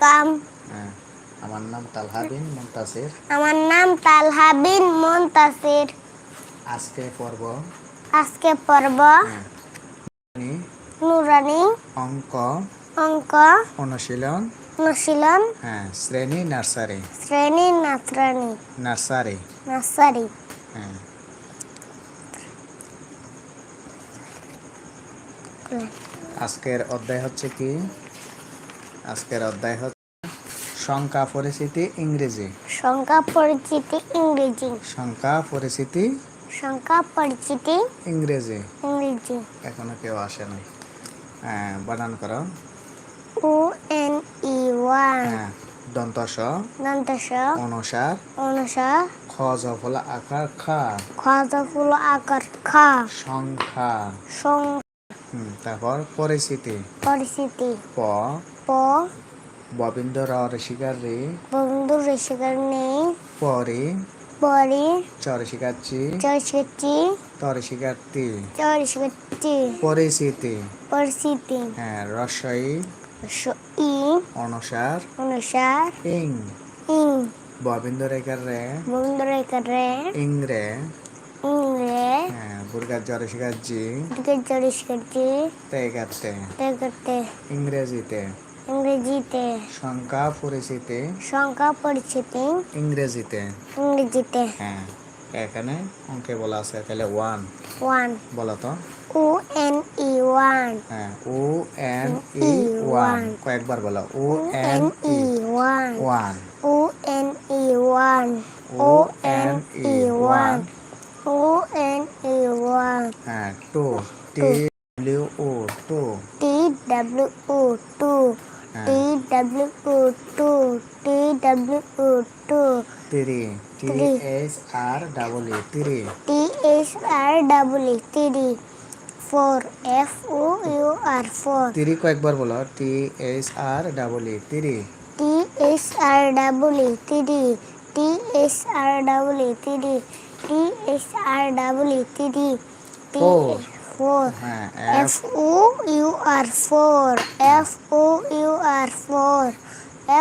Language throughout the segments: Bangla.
ওয়েলকাম হ্যাঁ আমার নাম তালহা বিন মুন্তাসির। আমার নাম তালহা বিন মুনতাসির। আজকে পর্ব আজকে পর্ব নুরানি অঙ্ক অঙ্ক অনুশীলন। অনুশীলন। হ্যাঁ শ্রেণি নার্সারি। শ্রেণি নাতরানি নার্সারি। নার্সারি। হ্যাঁ। আজকের অধ্যায় হচ্ছে কি? আজকের অধ্যায় হচ্ছে সংখ্যা পরিচিতি ইংরেজি। সংখ্যা পরিচিতি ইংরেজি। সংখ্যা পরিচিতি সংখ্যা পরিচিতি ইংরেজি। ইংরেজি। এখনও কেউ আসে নাই। হ্যাঁ বানান করো। O N E one. হ্যাঁ দন্তস। দন্তস। অনুসার। অনুসার খ জফল আকার খা। খজফুল আকার খা। সংখ্যা। সং হুম, তারপর পরিচিতি পরিচিতি প। প। ববিন্দ র ঋষিকার রে বন্ধু ঋষিকার নেই। পরে। পরি। চর শিকাচ্ছি চরশিকারটি তর শিকার তি চরশিকারটি পরিচিতি পরিচিতি হ্যাঁ রসই। ই অনুসার। অনুসার। ইং। ইং। ববিন্দ রেখার রে। বন্ধু রেখারে ইং রে। ইংরে হ্যাঁ বুর্গার জ্বর শিকার জি দিকে চরশিকারটি তে গাতে। দেখতে ইংরেজিতে। ইংরেজিতে। সংখ্যা পরিচিতি। সংখ্যা পরিচিতি। ইংরেজিতে। ইংরেজিতে। হ্যাঁ এখানে অঙ্কে বলা আছে তাহলে ওয়ান ওয়ান বলো তো। ও এন ই ওয়ান হ্যাঁ ও এন ই ওয়ান কয়েকবার বলো। O N E one one O N E one O N E one O N E one হ্যাঁ two T W O two W O two হ্যাঁ T W O two T W O two three T Three. H R double E three T H R double E three four F O U R four three কয়েকবার বলো T H R double E three T H R double E three T H R double E three T H R double E three Four. Four হ্যাঁ F F O U R four F O U R four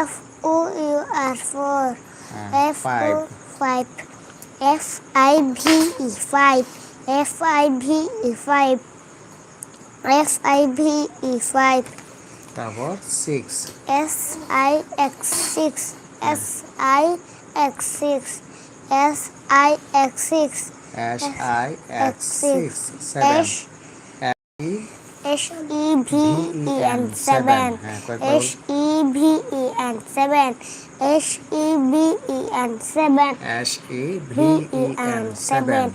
F O U R four হ্যাঁ F five O five F I V E five F I V E five F I V E five তারপর six S I X six S I X six S I X six S I X X six seven S E V E N seven S E V E N seven S E V E N seven S E V E N seven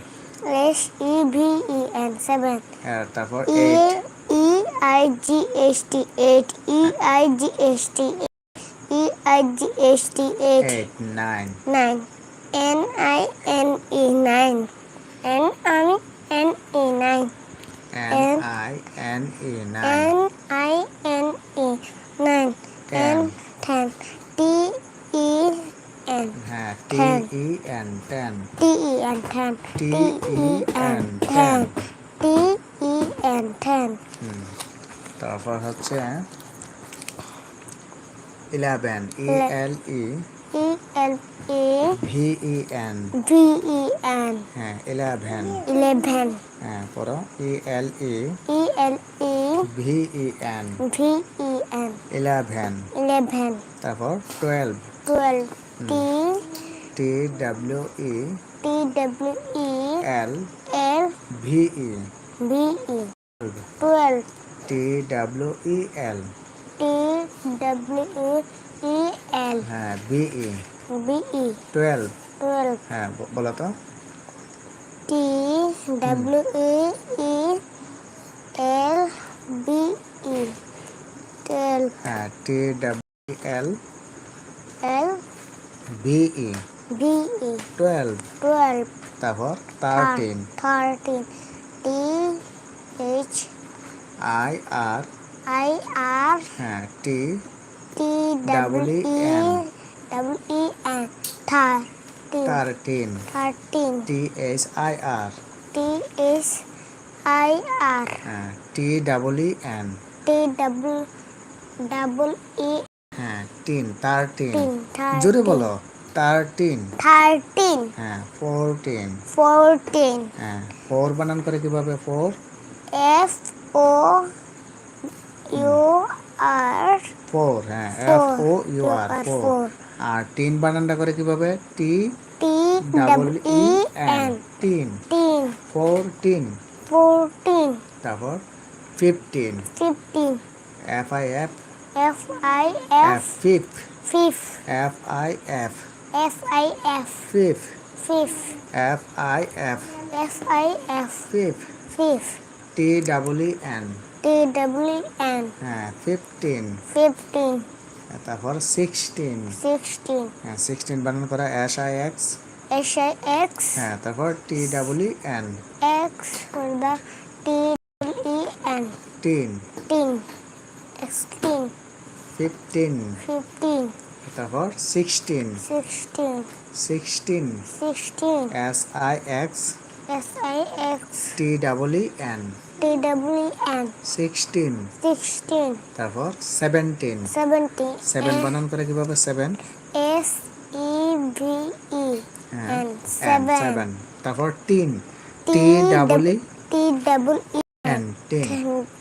S E V E N seven তারপর eight E I G S T eight E I G S T E I G S T eight eight nine nine. N I N E nine. N I N E nine. N I N E nine N I N E nine. Ten. N ten. T E N হ্যাঁ T Ten. E N ten T E N ten. T E N ten. T E N ten. তারপর হচ্ছে ইলেভেন ই Ele- এল E E L E V E N V E N. হ্যাঁ ইলেভেন Eleven. হ্যাঁ পড়ো। E L E E L E V E N V E N. Eleven Eleven. তারপর twelve Twelve. T T W E T W E L L V E B E twelve T W E L T W E E L হ্যাঁ B E B E. Twelve twelve. হ্যাঁ ব- বলো তো। T W E E L B E. twelve. হ্যাঁ T W L L B E B E. Twelve twelve. তারপর thirteen thirteen. T H I R I R. হ্যাঁ T W E W E N. Thirteen. Thirteen thirteen. T H I R T S I R. হ্যাঁ T double E N T double double E হ্যাঁ থার্টিন থার্টিন তিন জোরে বলো থার্টিন থার্টিন হ্যাঁ ফোরটিন ফোরটিন হ্যাঁ ফোর বানান করে কীভাবে four F O U R four হ্যাঁ F O U R four four R teen বানানটা করে কীভাবে? T T double E N N teen teen fourteen fourteen তারপর fifteen fifteen F I F F I F fif fif F I F F I F fif fif F I F F I F fif fif T double E N T double N হ্যাঁ ফিফটিন ফিফটিন তারপর সিক্সটিন সিক্সটিন হ্যাঁ সিক্সটিন বানান করা S I X S I X হ্যাঁ তারপর T double E N X T double E N teen teen sixteen fifteen fifteen তারপর sixteen sixteen sixteen sixteen S I X S I X T double E N T double E N. Sixteen sixteen. তারপর সেভেন্টিন seventeen. সেভেন বানান করে কীভাবে seven S E V E হ্যাঁ N. Seven. সেভেন তারপর teen T double E T double E N teen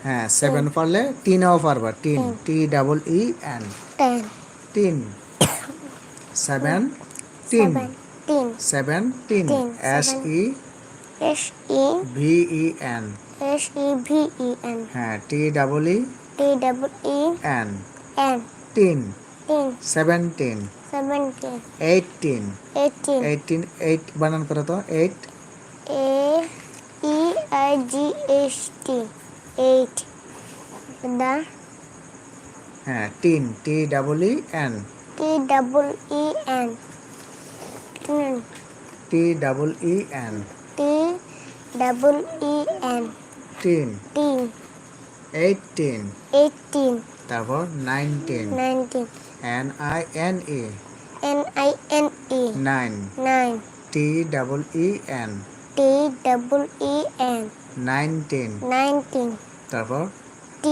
হ্যাঁ সেভেন পারলে টিনও পারবা। Teen T double E N ten. Teen seven teen seven teen S E S E V E N S E V E N হ্যাঁ T double E T double E N N teen teen seventeen seventeen eighteen eighteen eighteen eight বানান করে তো eight A E I G H T eight the হ্যাঁ teen T double E N T double E N T double E N double E N teen teen eighteen eighteen তারপর nineteen nineteen N I N E N I N E nine nine T double E N T double E N nineteen nineteen তারপর T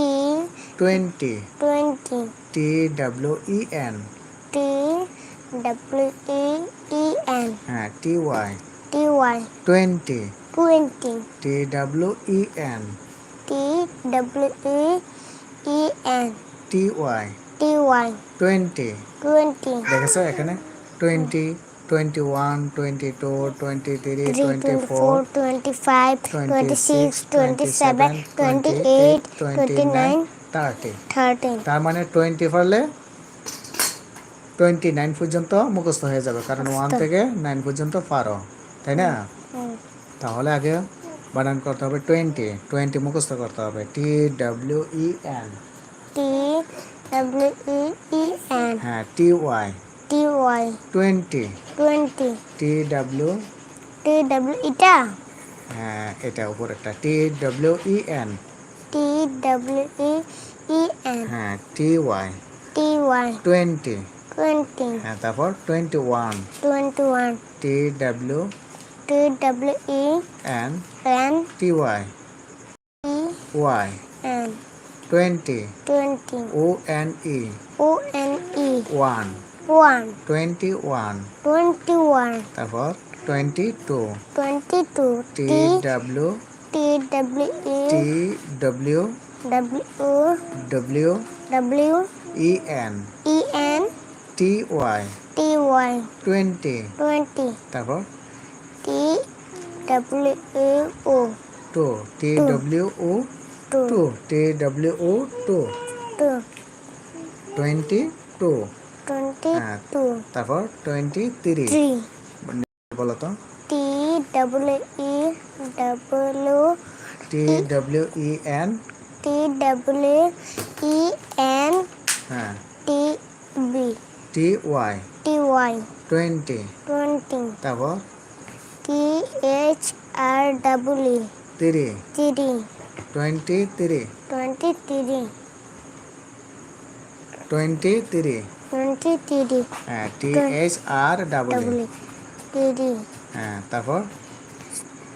twenty twenty T W E N T double E E N হ্যাঁ T Y T Y twenty twenty T W E N T W E E N. T Y T Y. Twenty twenty. দেখেছ এখানে. Twenty twenty one twenty two twenty three twenty twenty four twenty five twenty six twenty seven twenty eight twenty nine thirty তার মানে টোয়েন্টি পারলে টোয়েন্টি নাইন পর্যন্ত মুখস্থ হয়ে যাবে কারণ ওয়ান থেকে নাইন পর্যন্ত পারো তাই না. তাহলে আগে বানান করতে হবে টোয়েন্টি টোয়েন্টি মুখস্থ করতে হবে T W E N T W E E N হ্যাঁ T Y T Y twenty twenty T W T W এটা? হ্যাঁ এটা উপরেরটা। T W E N T W E E N হ্যাঁ T Y T Y twenty twenty হ্যাঁ তারপর twenty one twenty one T W T W E N N T Y E Y N. Twenty twenty. O N E O N E. One one. Twenty one twenty one. তারপর twenty two twenty two T T W T W E. T W W O W W E N E N. T Y T Y. Twenty twenty. তারপর T W A O two T W O two T W O two twenty two twenty হ্যাঁ two. তারপর টোয়েন্টি থ্রি বলো তো। T W E W T W E N T W E N হ্যাঁ। T B T Y T Y twenty twenty. তারপর T H R W E three three twenty three twenty three twenty three twenty three হ্যাঁ T H R double W three হ্যাঁ তারপর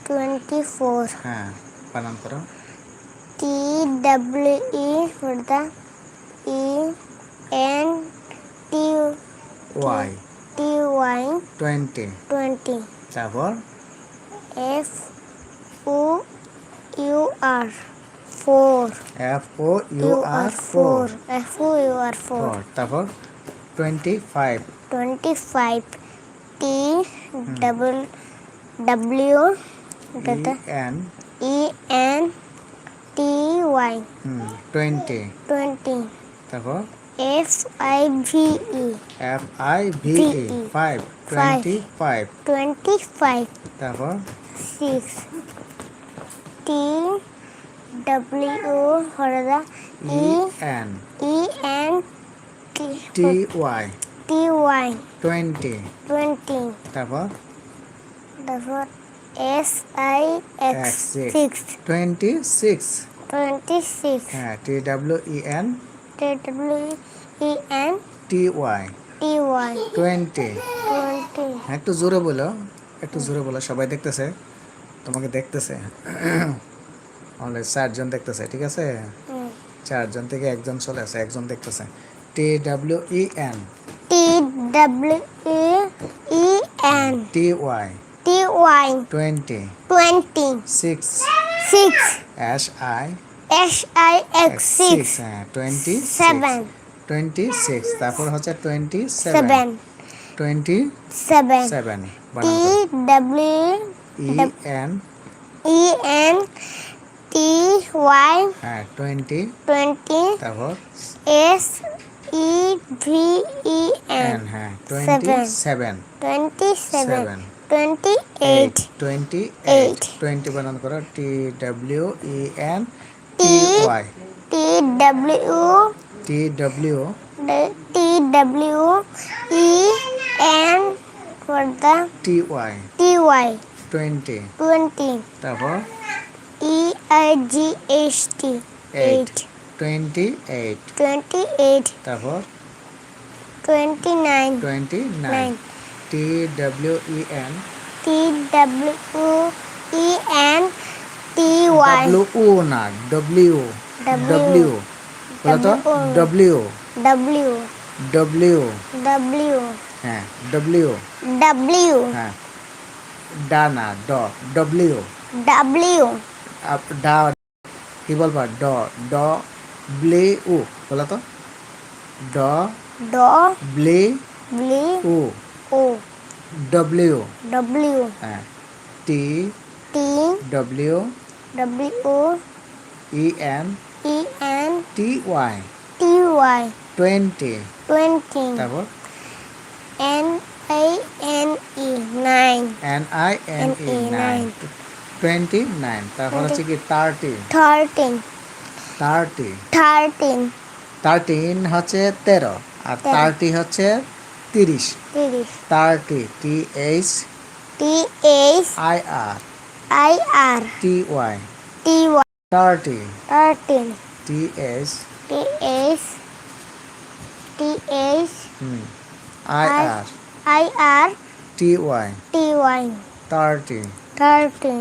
twenty four হ্যাঁ বানান করো T W E for the E N T Y T Y twenty twenty তারপর F O U R four F O U U R R four four F O U R four four তারপর twenty five twenty five T double W E N E N T Y twenty twenty তারপর F I V E F I V E VE, five twenty five twenty five তারপর six T W Harda E E N E N T T Y T Y twenty twenty তারপর তারপর S I X X, six. Six twenty six twenty six হ্যাঁ T W E N E N T Y T Y twenty twenty হ্যাঁ একটু জোরে বলো একটু জোরে বলো সবাই দেখতেছে? তোমাকে দেখতেছে? অলরেডি চারজন দেখতেছে ঠিক আছে? চারজন থেকে একজন চলে আসে একজন দেখতেছে। T W E N T W E N T Y T Y twenty twenty six six S I S I X six হ্যাঁ টোয়েন্টি সেভেন টোয়েন্টি সিক্স তারপর হচ্ছে twenty seven twenty seven seven T W E N E N T Y হ্যাঁ টোয়েন্টি টোয়েন্টি তারপর S E V E N হ্যাঁ twenty seven twenty seven twenty eight twenty eight twenty বানান করো T W E N T. Y T W T W T W E N for the T Y T Y twenty twenty তারপর E I G H T eight eight twenty eight twenty eight তারপর twenty nine twenty nine nine T W E N T W E N T Y W O না ডব্লিউ W. ডব্লিউ বলো তো? W. W W W W হ্যাঁ ডব্লিউ ডাব্লিউ হ্যাঁ। ডা না ড ডব্লিউ ডাব্লিউ ডা কি বলবা? ড ড ব্লি উ বলো তো? ড ড ব্লি ব্লি উ। ও ডব্লিউ ডাব্লিউ হ্যাঁ। T T W W E N E N T Y T Y twenty twenty তারপর? N I N E nine N I N E N-E, nine nine. Twenty nine তারপর হচ্ছে কি thirty thirteen thirty thirteen thirteen হচ্ছে তেরো আর তেরো। থার্টি হচ্ছে তিরিশ। তিরিশ। Thirty T H T H I R I R T Y T Y thirty thirteen T H T H T H I I- R I R T Y T Y thirty thirteen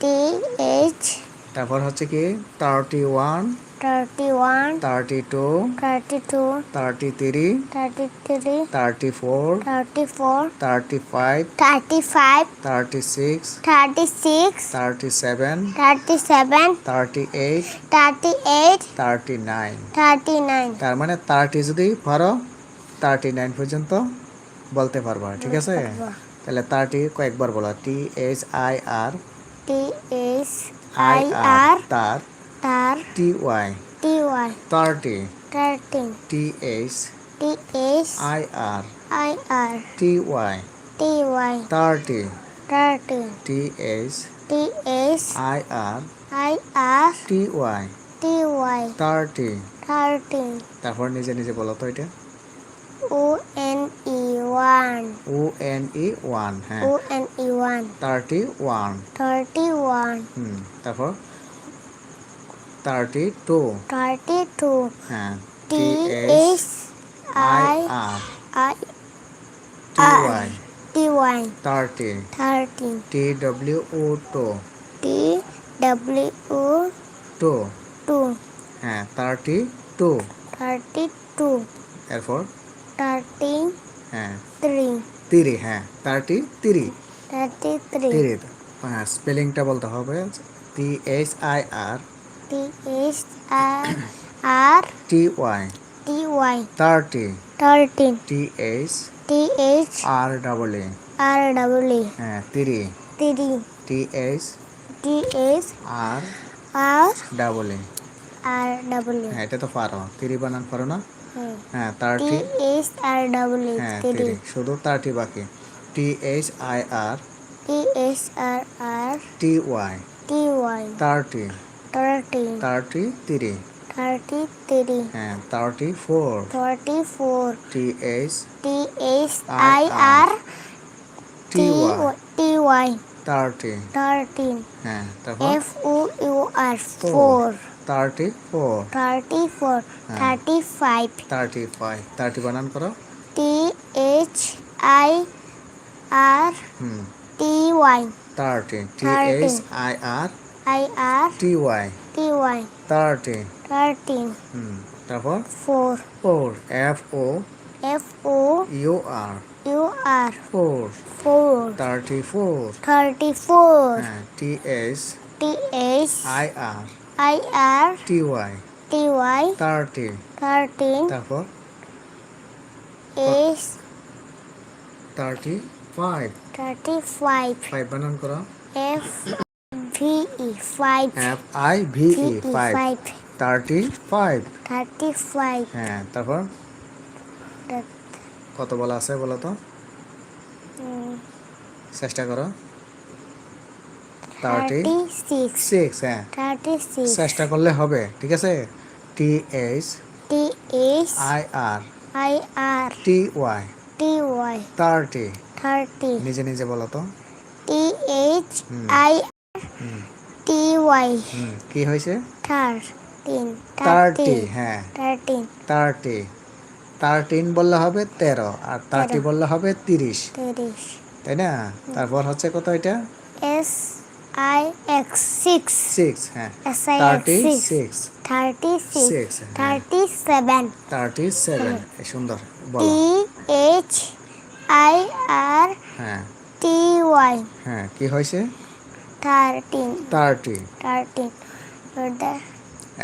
T H তারপর হচ্ছে কি? Thirty one thirty one thirty two thirty two thirty three thirty three thirty four thirty four thirty five thirty five thirty six thirty six thirty seven thirty seven thirty eight thirty eight thirty nine thirty nine তার মানে থার্টি যদি পারো থার্টি নাইন পর্যন্ত বলতে পারবা ঠিক আছে? তাহলে থার্টি কয়েকবার বলো T H I R T H I R তার। তার T Y T Y thirty thirteen T H T H I R I R T Y T Y thirty thirty T H T H I R I R T Y T Y thirty thirty তারপর নিজে নিজে বলো তো এটা। O N E one O N E one হ্যাঁ। O N E one thirty one thirty one hmm তারপর? থার্টি টু থার্টি টু হ্যাঁ T H I I T Y T Y thirty thirty T W O two T W two two হ্যাঁ থার্টি টু থার্টি টু এরপর? থার্টি হ্যাঁ থ্রি তিরি হ্যাঁ thirty three thirty three three. হ্যাঁ স্পেলিংটা বলতে হবে T H I R T H R T Y T Y thirty thirteen T H T H R double A R double E হ্যাঁ three three T H T H R R double A R double হ্যাঁ এটা তো পারো তিরি বানান পারো না? হ্যাঁ thirty H R double E হ্যাঁ তিরি শুধু থার্টি বাকি. T H I R T H R R T Y T Y thirty Thirty thirty three thirty three হ্যাঁ thirty four thirty four T H T H R I R R T T Y T Y thirty thirteen হ্যাঁ তারপর F O U R four thirty four thirty four হ্যাঁ। Thirty five thirty five thirty বানান করো T H I R hmm T Y thirty T Thirty. H I R I R T Y T Y thirty thirteen হুম তারপর four four F O F O U R U R four four thirty four thirty four হ্যাঁ T H T H I R I R T Y T Y thirty thirteen তারপর H thirty five thirty five five বানান করো এফ ফাইভ থার্টি ফাইভ হ্যাঁ তারপর? কত বলা আছে বলো তো? চেষ্টা করো। থার্টি সিক্স হ্যাঁ। চেষ্টা করলে হবে ঠিক আছে? T H T H I R I R T Y T Y thirty thirty নিজে নিজে বলো তো। T H I T Y কি হয়েছে? থার্টিন থার্টি হ্যাঁ। থার্টিন থার্টি থার্টিন বললে হবে তেরো আর থার্টি বললে হবে তিরিশ। তিরিশ। তাই না? তারপর হচ্ছে কত এটা? S I X six six হ্যাঁ। S I thirty six thirty six thirty seven thirty seven সুন্দর টি এইচ আই আর হ্যাঁ। টি ওয়াই হ্যাঁ কি হয়েছে? Thirteen thirty thirteen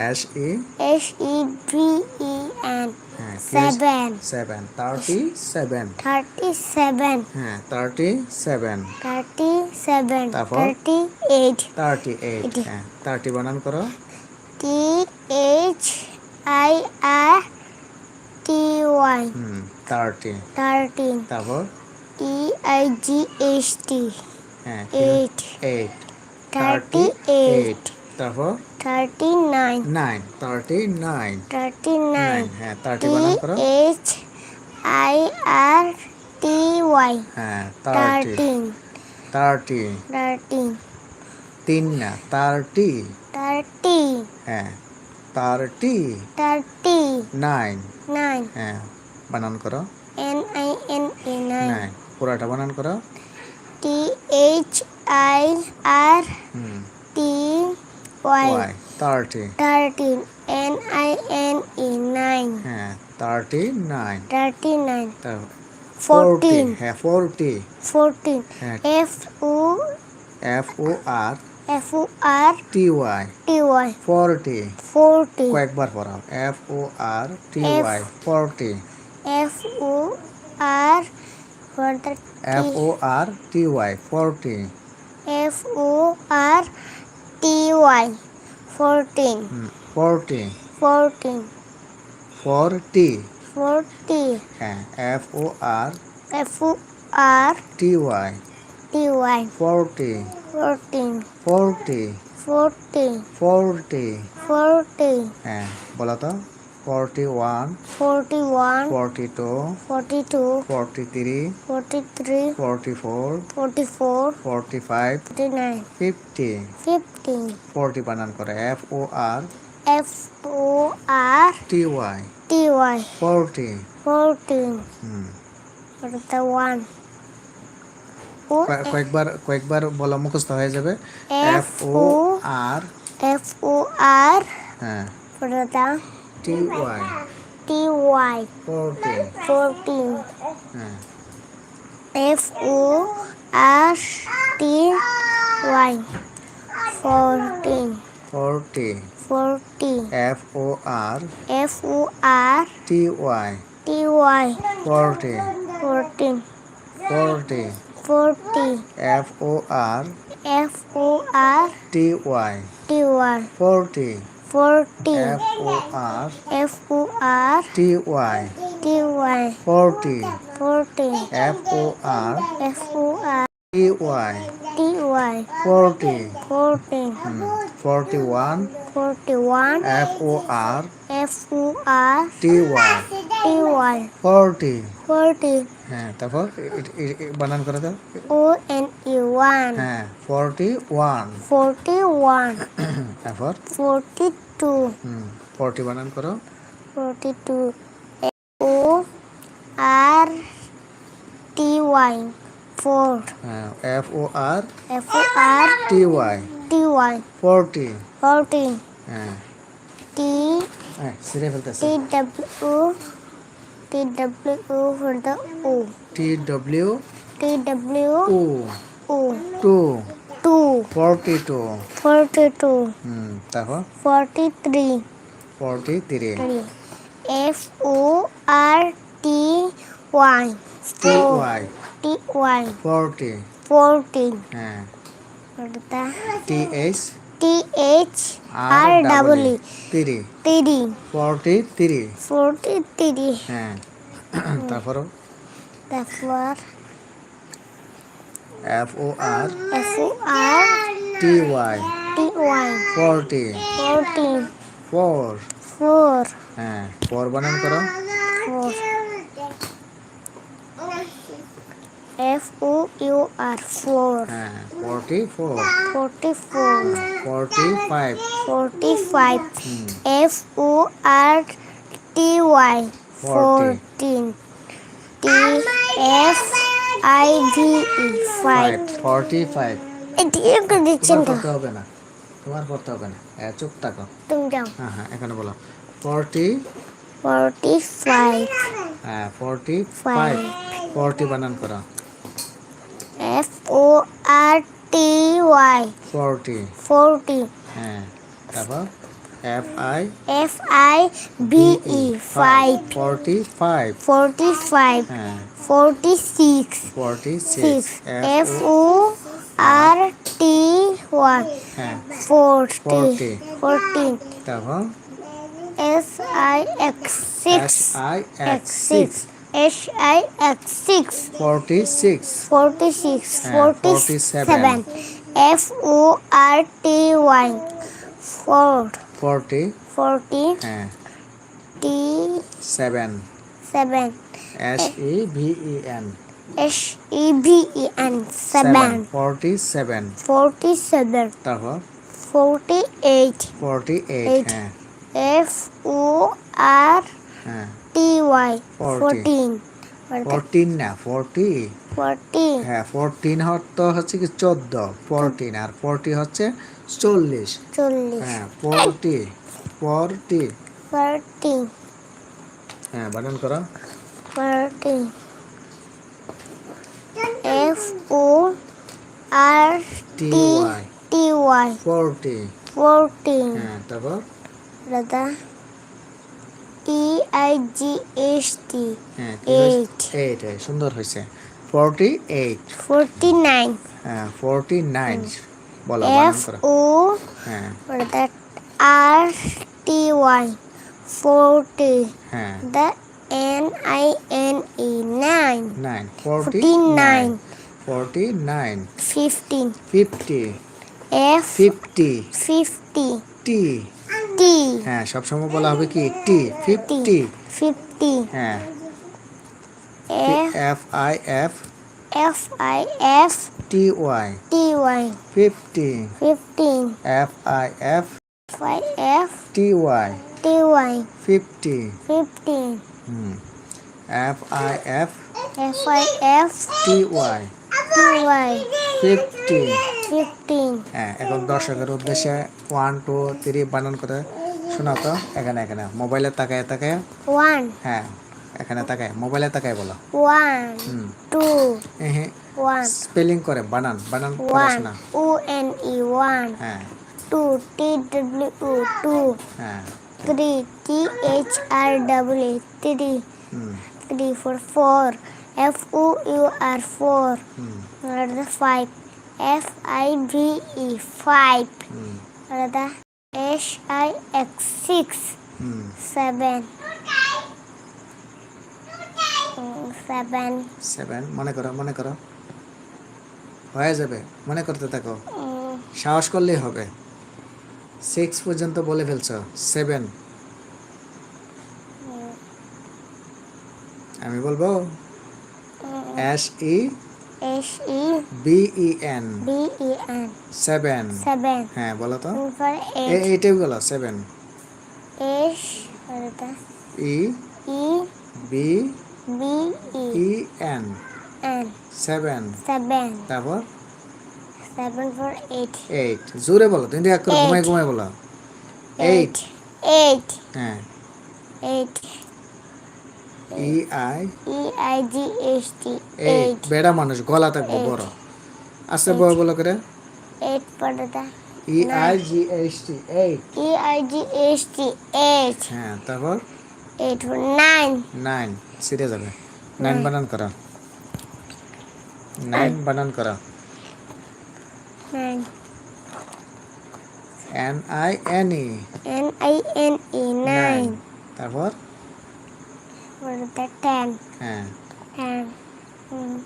S E S E V E N seven seven thirty seven thirty seven হ্যাঁ thirty seven thirty seven? Thirty eight thirty eight. হ্যাঁ থার্টি বানান করো T H I R T Y thirty thirteen তারপর E I G H T হ্যাঁ এইট এইট থার্টি এইট তারপর thirty nine nine thirty nine thirty nine হ্যাঁ থার্টি বানান করো। H I R T Y হ্যাঁ থার্টি থার্টিন থার্টি থার্টিন তিন না থার্টি থার্টি হ্যাঁ থার্টি থার্টি নাইন নাইন হ্যাঁ বানান করো। N I N A nine পুরাটা বানান করো। T H I R hmm T Y Y thirty thirteen N I N E nine হ্যাঁ thirty nine thirty nine forty fourteen হ্যাঁ ফোরটি ফোরটিন হ্যাঁ F O F O R F O R T Y T Y forty forty কয়েকবার পড়াও F O R T Y forty F O R for the F O R T Y forty F O R T Y fourteen forty fourteen forty forty হ্যাঁ F O R F O R T Y T Y forty fourteen forty forty forty forty হ্যাঁ বলো তো forty one forty one forty two forty two forty three forty three forty four forty four forty five forty nine fifty fifteen forty বানান করে F O R F O R T Y T Y forty hmm the one কয়েকবার কয়েকবার বলা মুখস্থ হয়ে যাবে। F O R F O R হ্যাঁ। T Y. T Y. TY. 14. 14. Uh. F O R T Y. 14. 40. 40. F O R. F O R. T Y. T Y. 40. 14. 40. 40. F O R. F O R. T Y. T Y. 40. Forty forty. F O R F O R T Y T Y. Forty forty. F O R F O R T Y T Y forty forty forty one forty one F O R F O R. T Y T Y. Forty forty. হ্যাঁ তারপর এ- এ- এ- এ- বানান করে দাও O N E one. হ্যাঁ ফোরটি ওয়ান forty one তারপর forty two হুম ফোরটি বানান করো forty two F O R T Y four হ্যাঁ F O R F O R T Y T Y forty forty হ্যাঁ T হ্যাঁ ছিঁড়ে ফেলতেছে T W T W for the O T W T W O O two two forty two forty two হুম তারপর forty three forty three three F O R T Y T four Y forty হ্যাঁ for the T H T H R double E three three forty three forty three হ্যাঁ তারপর তারপর F O R F O R T Y T Y forty forty four four হ্যাঁ ফোর বানান করো four F O U R four. হ্যাঁ forty four forty four forty five forty five হুম। F O R T Y fourteen. T F I V E five five forty five এটি একটু দিচ্ছেন করতে হবে না। তোমার করতে হবে না। চুপ থাকো। তুমি যাও। হ্যাঁ হ্যাঁ এখানে বলো। ফোরটি forty five হ্যাঁ ফোরটি ফাইভ ফোরটি বানান করো। O R T Y forty forty হ্যাঁ তারপর F I F I B E five forty five forty five হ্যাঁ forty six F O R T Y হ্যাঁ forty Forty. fourteen তারপর S I X six S I X six six H I X six forty six forty six হ্যাঁ, forty 47 seven F O R T Y forty forty হ্যাঁ T seven seven S E V E N H E B E N seven forty seven forty seven তারপর forty eight forty eight Eight. হ্যাঁ F O R হ্যাঁ Y Forty. fourteen. ফোরটিন না ফোরটি forty হ্যাঁ ফোরটিন তো হচ্ছে কি চোদ্দ? ফোরটিন আর ফোরটি হচ্ছে চল্লিশ। চল্লিশ। হ্যাঁ ফোরটি ফোরটি হ্যাঁ বানান করো। F O R T Y forty হ্যাঁ তারপর? দাদা E I G H T হ্যাঁ Eight. এইট সুন্দর হয়েছে ফোরটি এইট forty nine হ্যাঁ ফোরটি নাইন বলো করো O হ্যাঁ R T Y forty হ্যাঁ the N I N E nine nine forty nine forty nine fifteen fifty F fifty fifty T T হ্যাঁ সবসময় বলা হবে কি টি ফিফটি। fifty হ্যাঁ। F I F F I F T Y T Y fifty. fifteen F I F F I F T Y T Y fifty. fifteen hmm. F I F I F T Y Y হ্যাঁ এখন দর্শকের উদ্দেশ্যে ওয়ান টু থ্রি বানান করে শোনাও তো। এখানে এখানে। মোবাইলে তাকায় তাকায়। One, হ্যাঁ এখানে তাকায়। মোবাইলে তাকায় বলো। হুম। two, হ্যাঁ one, স্পেলিং করে বানান বানান one, শোনা O N E হ্যাঁ। Two, T W O two, হ্যাঁ। Three, T H R W A three, হুম। Three for four, F O U R four, হুম another five, F I V E five, হুম another H I X six, হুম seven, Mm, seven, সেভেন মনে করো মনে করো হয়ে যাবে মনে করতে থাকো mm, সাহস করলেই হবে সিক্স পর্যন্ত বলে ফেলছো সেভেন আমি বলব mm, S E H E B E N B E N seven seven, হ্যাঁ বলো তো Mm, এ- eight, এইটাই বলো seven H another E E B B E E N N seven seven, তারপর seven for eight, এইট জোরে বলো তুমি এক করে ঘুমাই ঘুমাই বলো এইট eight, eight, হ্যাঁ eight, E I E I G H T eight eight, বেড়া মানুষ গলা থাকবে. বড়। আস্তে বড় বলো করে? Eight for the E I G H T eight E I G H T eight, হ্যাঁ তারপর? Eight for nine, নাইন সিটে যাবে নাইন বানান করা। নাইন বানান করা। Nine, N I N E N I N E nine, তারপর? For the ten, হ্যাঁ ten, mm,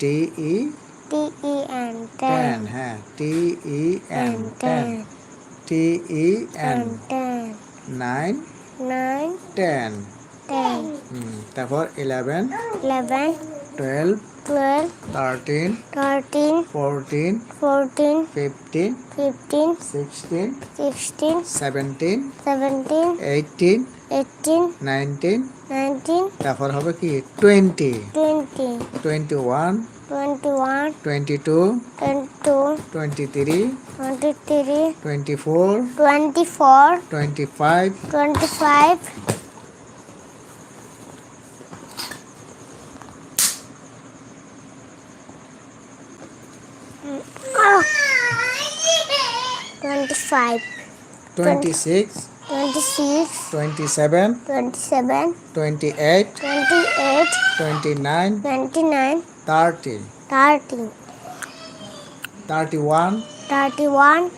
T E T E N ten ten, হ্যাঁ T E N ten, ten ten, T E N ten, ten, nine nine, ten ten, তারপর eleven eleven, twelve twelve, thirteen thirteen, fourteen fourteen, fifteen fifteen, sixteen sixteen, seventeen seventeen, eighteen eighteen nineteen nineteen তারপর হবে কি? Twenty twenty twenty one twenty one twenty two twenty two twenty three twenty three twenty four twenty four twenty five twenty five twenty five twenty six 26, 27, 27, 28, 28, 29, 29, 30, 30, 31, 31,